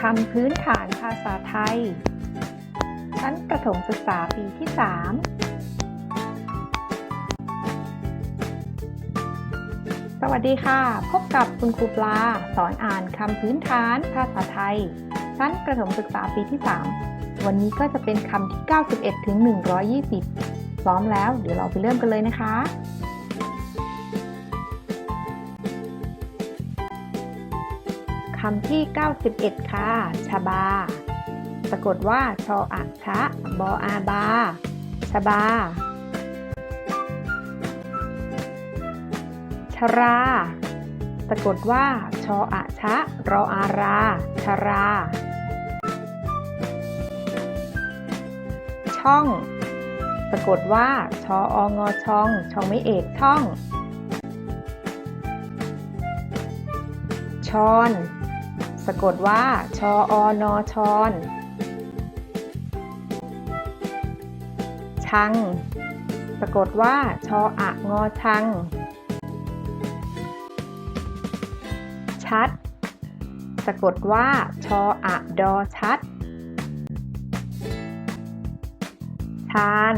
คำพื้นฐานภาษาไทย ชั้นประถมศึกษาปีที่ 3 สวัสดีค่ะ พบกับคุณครูปลา สอนอ่านคำพื้นฐานภาษาไทย ชั้นประถมศึกษาปีที่ 3 วันนี้ก็จะเป็นคำที่ 91 ถึง 120 พร้อมแล้ว เดี๋ยวเราไปเริ่มกันเลยนะคะ คำที่ 91 ค่ะ ชบา สะกดว่าชออะชะบออาบา ชบา ชรา สะกดว่าชออะชะรออารา ชรา ช่องสะกดว่า ชอองอช่อง ช่องไม่เอกช่องชอน สะกดว่า ชออนอชอนชัง สะกดว่า ชออะงอชัง ชัด สะกดว่า ชออะดอชัด ชาน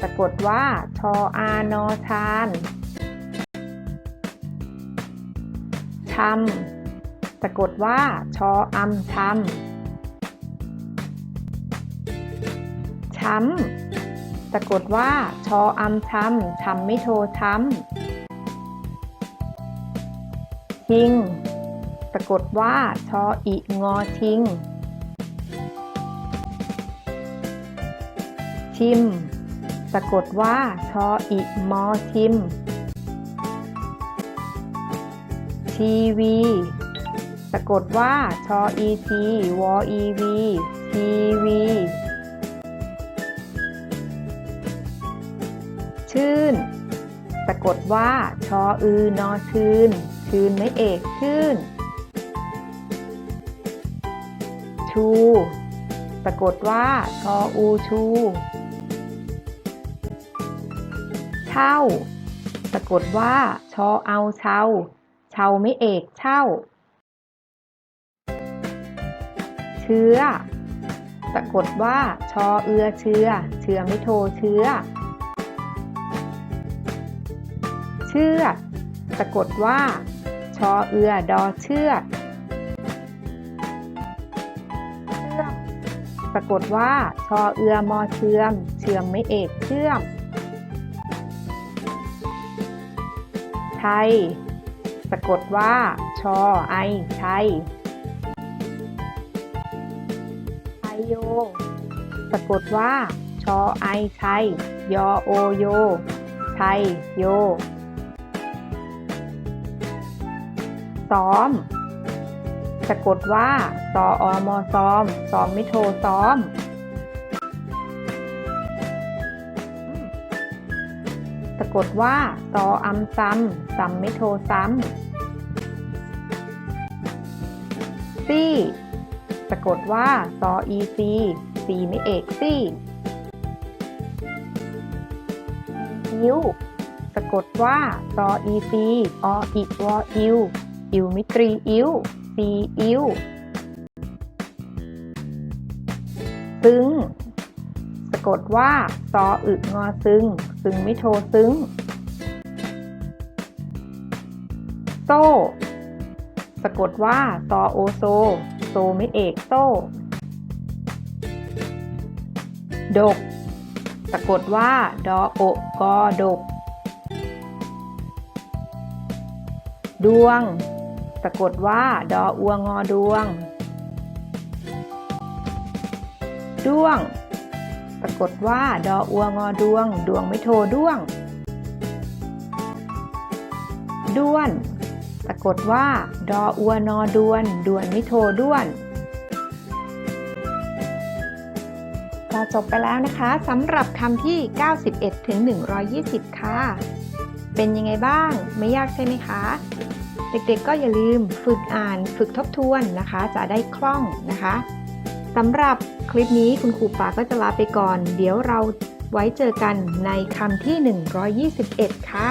สะกดว่า ชออานอชานชำ สะกดว่า ชออำชำช้ำสะกดว่า ชออำช้ำช้ำไม่โทช้ำชิงสะกดว่า ชออิงอชิง ชิมสะกดว่า ชออิมอชิม ทีวีะกดว่าชออีทีวออีวีทีวีชื่น สะกดว่าชออือนอชื่น ชื่นไม่เอกชื่น ชู สะกดว่าชออูชู เช่า สะกดว่าชอเอาเช่า เช่าไม่เอกเช่า เชื้อ สะกดว่าชอเอือเชื้อ เชื้อไม่โทเชื้อ เชือสะกดว่า ชอเอือดอเชือกเชื่อสะกดว่า ชอเอือมอเชื่อม เชื่อมไม่เอกเชื่อม ไทย สะกดว่า ชอไอชัย สะกดว่า ชอไอชัย ยอโอโยไทยโย ซ้อม สะกดว่า ซออมอซ้อม ซ้อมไม่โทซ้อม สะกดว่า ซออำซ้ำซ้ำไม่โทซ้ำซี่ สะกดว่าซออีซีซีไม่เอกซี่อิวสะกดว่าซออีซีออิวออิวอิวมิตรีอิวซีอิวซึ้งสะกดว่าซออึงอซึ้งซึ้งไม่โทซึ้งโซ่สะกดว่าซอโอโซ โซไม่เอกโซ่ ดก สะกดว่า ดอโอกอดก ดวง สะกดว่า ดออัวงอดวง ด้วง สะกดว่า ดออัวงอดวง ดวงไม่โทด้วง ด้วน สะกดว่า ดออัวนอดวนดวนไม่โทด้วนก็จบไปแล้วนะคะสำหรับคำที่ 91 ถึง 120 ค่ะ เป็นยังไงบ้างไม่ยากใช่ไหมคะ เด็กๆก็อย่าลืมฝึกอ่านฝึกทบทวนนะคะ จะได้คล่องนะคะสำหรับคลิปนี้คุณครูปาก็จะลาไปก่อน เดี๋ยวเราไว้เจอกันในคำที่ 121 ค่ะ